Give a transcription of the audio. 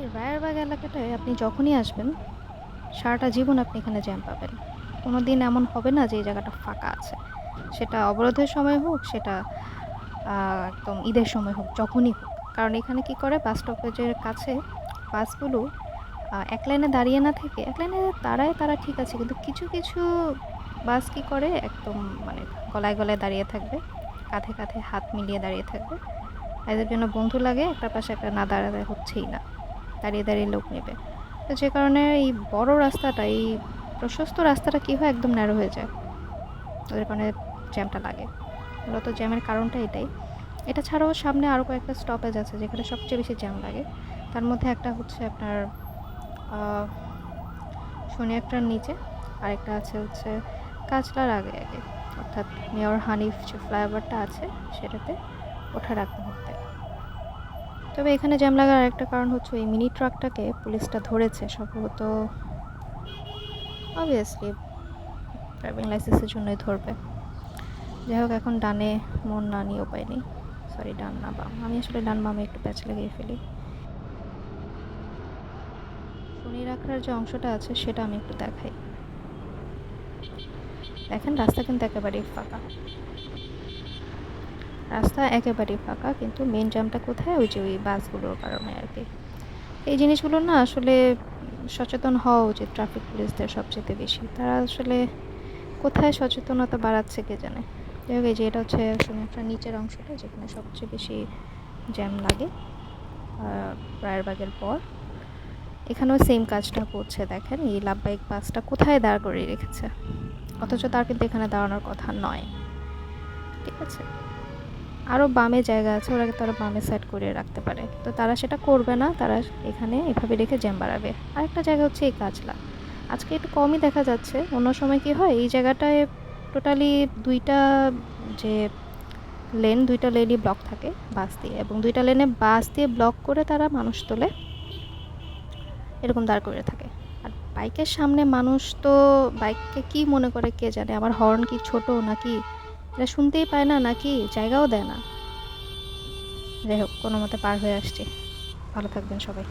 এই রায়েরবাগ এলাকাটায় আপনি যখনই আসবেন, সারাটা জীবন আপনি এখানে জ্যাম পাবেন। কোনো দিন এমন হবে না যে এই জায়গাটা ফাঁকা আছে। সেটা অবরোধের সময় হোক, সেটা একদম ঈদের সময় হোক, যখনই হোক। কারণ এখানে কি করে, বাস স্টপেজের কাছে বাসগুলো এক লাইনে দাঁড়িয়ে না থেকে, এক লাইনে দাঁড়ায় তারা ঠিক আছে, কিন্তু কিছু কিছু বাস কি করে, একদম মানে গলায় গলায় দাঁড়িয়ে থাকবে, কাঁধে কাঁধে হাত মিলিয়ে দাঁড়িয়ে থাকবে। এদের জন্য বন্ধু লাগে একটা পাশে একটা না দাঁড়াতে হচ্ছেই না। দাঁড়িয়ে দাঁড়িয়ে লোক নেবে। তো যে কারণে এই বড় রাস্তাটা, এই প্রশস্ত রাস্তাটা কী হয় একদম ন্যারো হয়ে যায়? ওদের কারণে জ্যামটা লাগে। মূলত জ্যামের কারণটা এটাই। এটা ছাড়াও সামনে আরও কয়েকটা স্টপেজ আছে যেখানে সবচেয়ে বেশি জ্যাম লাগে। তার মধ্যে একটা হচ্ছে আপনার শনি একটার নিচে, আরেকটা আছে হচ্ছে কাজলার আগে আগে। অর্থাৎ মেয়র হানিফ যে ফ্লাইওভারটা আছে, সেটাতে ওঠার আগ মুহূর্তে। তবে এখানে জ্যাম লাগার আরেকটা কারণ হচ্ছে ওই মিনি ট্রাকটাকে পুলিশটা ধরেছে সম্ভবত অবভিয়াসলি ড্রাইভিং লাইসেন্সের জন্যই ধরবে। যাই হোক, এখন ডানে মন না নিয়ে উপায় নেই। সরি ডান না বাম। আমি আসলে ডান বামে একটু প্যাচ লাগিয়ে ফেলি। শনি রাখার যে অংশটা আছে, সেটা আমি একটু দেখাই। দেখেন, রাস্তা কিন্তু একেবারেই ফাঁকা। রাস্তা একেবারেই ফাঁকা, কিন্তু মেন জ্যামটা কোথায়? ওই যে ওই বাসগুলোর কারণে আর কি। এই জিনিসগুলো না আসলে সচেতন হওয়া উচিত ট্রাফিক পুলিশদের সবচেয়ে বেশি। তারা আসলে কোথায় সচেতনতা বাড়াচ্ছে কে জানে? যাই হোক, এই যে এটা হচ্ছে সুমিত্রার নিচের অংশটা যেখানে সবচেয়ে বেশি জ্যাম লাগে রায়েরবাগের পর। এখানেও সেম কাজটা করছে, দেখেন। এই লাভবাহিক বাসটা কোথায় দাঁড় করিয়ে রেখেছে? অথচ তার কিন্তু এখানে দাঁড়ানোর কথা নয়। ঠিক আছে? আরও বামে জায়গা আছে ওরা তারা বামে সাইড করে রাখতে পারে। তো তারা সেটা করবে না, তারা এখানে এভাবে রেখে জ্যাম বাড়াবে। আরেকটা জায়গা হচ্ছে এই কাজলা আজকে একটু কমই দেখা যাচ্ছে, অন্য সময় কি হয়, এই জায়গাটায় টোটালি দুইটা যে লেন দুইটা লেনই ব্লক থাকে বাস দিয়ে, এবং দুইটা লেনে বাস দিয়ে ব্লক করে তারা মানুষ তোলে, এরকম দাঁড় করে থাকে। আর বাইকের সামনে মানুষ তো বাইককে কি মনে করে কে জানে? আমার হর্ন কি ছোট নাকি? এটা শুনতেই পায় না, নাকি জায়গাও দেয় না। যাই হোক, কোনো মতে পার হয়ে আসছি। ভালো থাকবেন সবাই।